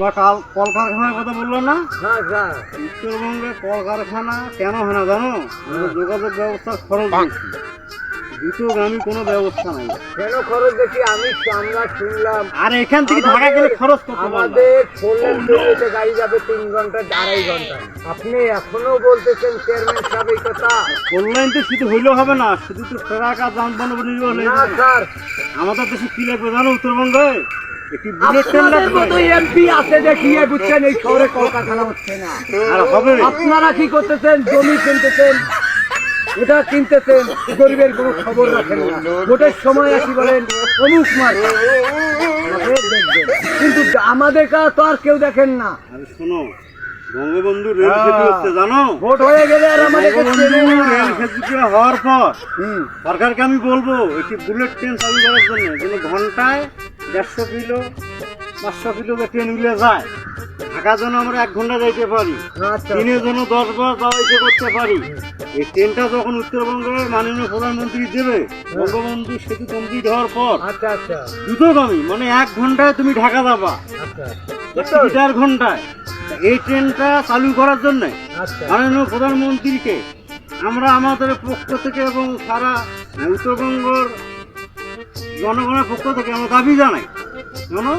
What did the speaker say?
তোমার কাল কলকারখানার কথা বলল না? হ্যাঁ স্যার উত্তরবঙ্গে কলকারখানা কেন হয় না জানো? যোগাযোগ ব্যবস্থা খরচ বেশি। কোনো ব্যবস্থা নাই। কেন খরচ দেখি আমি আমরা শুনলাম। আর এখান থেকে ঢাকা গেলে খরচ কত? আমাদের ফোলের ট্রেনেতে গাড়ি যাবে তিন ঘণ্টা আড়াই ঘণ্টা। আপনি এখনও বলতেছেন চেয়ারম্যান সাহেব এই কথা। কল্যাণ তো শুধু হইলেও হবে না শুধু তো আর যানবাহন নির্ভর না স্যার। আমাদের দেশে কি লাগবে জানো উত্তরবঙ্গে? আপনারা কি করতেছেন? জমি কিনতেছেন ওটা কিনতেছেন গরিবের কোনো খবর রাখেন না। ভোটের সময় আসি বলেন অমুক কিন্তু আমাদের কাজ তো আর কেউ দেখেন না। শোনো বঙ্গবন্ধু রেল সেতু হচ্ছে জানো? ভোট হয়ে গেলে আর আমাদের রেল সেতুটা হওয়ার পর সরকারকে আমি বলব একটি বুলেট ট্রেন চালু করার জন্য যেন ঘন্টায় দেড়শো কিলো পাঁচশো কিলো ট্রেনগুলো যায়। ঢাকা জন্য আমরা এক ঘণ্টা যাইতে পারি। আচ্ছা। দিনে যেন দশ বার যাওয়া ইসে করতে পারি। এই ট্রেনটা যখন উত্তরবঙ্গের মাননীয় প্রধানমন্ত্রী দেবে বঙ্গবন্ধু সেতু কমপ্লিট হওয়ার পর আচ্ছা আচ্ছা। দ্রুতগামী মানে এক ঘন্টায় তুমি ঢাকা যাবা। চার ঘন্টায়। এই ট্রেনটা চালু করার জন্য মাননীয় প্রধানমন্ত্রীকে আমরা আমাদের পক্ষ থেকে এবং সারা উত্তরবঙ্গের জনগণের পক্ষ থেকে আমরা দাবি জানাই জানো